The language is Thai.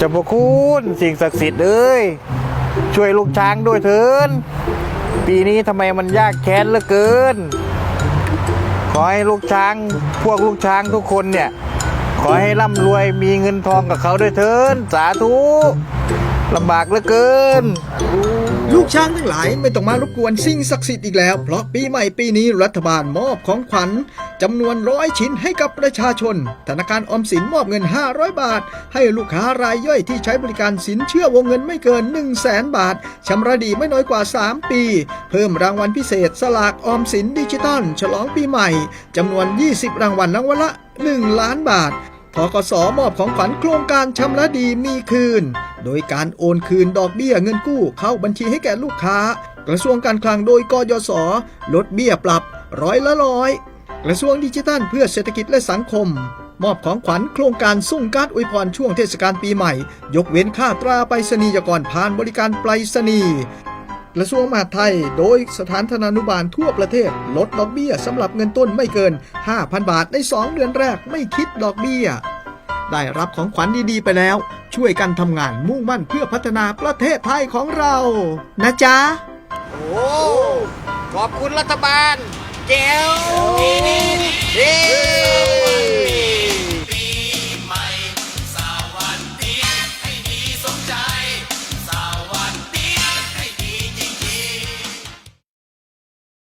จ้าพระคุณสิ่งศักดิ์สิทธิ์เอ้ยช่วยลูกช้างด้วยเถินปีนี้ทำไมมันยากแค้นเหลือเกิน ขอให้ลูกช้างพวกลูกช้างทุกคนเนี่ย ขอให้ร่ำรวยมีเงินทองกับเขาด้วยเถินสาธุ ลำบากเหลือเกิน ลูกช้างทั้งหลายไม่ต้องมารบกวนสิ่งศักดิ์สิทธิ์อีกแล้ว เพราะปีใหม่ปีนี้รัฐบาลมอบของขวัญจำนวนร้อยชิ้นให้กับประชาชน ธนาคารออมสินมอบเงิน 500 บาท ให้ลูกค้ารายย่อยที่ใช้บริการสินเชื่อวงเงินไม่เกิน 1 0 0 0 0แสนบาทชำระดีไม่น้อยกว่า 3 ปี เพิ่มรางวัลพิเศษสลากออมสินดิจิตอลฉลองปีใหม่จำนวน 20 รางวัลรางวัลละ 1 ล้านบาททกสมอบของขวัญโครงการชำระดีมีคืน โดยการโอนคืนดอกเบี้ยเงินกู้เข้าบัญชีให้แก่ลูกค้า กระทรวงการคลังโดยกยศลดเบี้ยปรับร้อยละร้อยกระทรวงดิจิทัลเพื่อเศรษฐกิจและสังคม มอบของขวัญโครงการส่งการดอวยพรช่วงเทศกาลปีใหม่ ยกเว้นค่าตราไปรษณียกรผ่านบริการไปรษณีย์กระทรวงมหาดไทย โดยสถานธนานุบาลทั่วประเทศ ลดดอกเบี้ยสำหรับเงินต้นไม่เกิน 5,000 บาทใน 2 เดือนแรกไม่คิดดอกเบี้ย ได้รับของขวัญดีๆไปแล้ว ช่วยกันทำงานมุ่งมั่นเพื่อพัฒนาประเทศไทยของเรา นะจ๊ะ โอ้ ขอบคุณรัฐบาลแจ๋วดี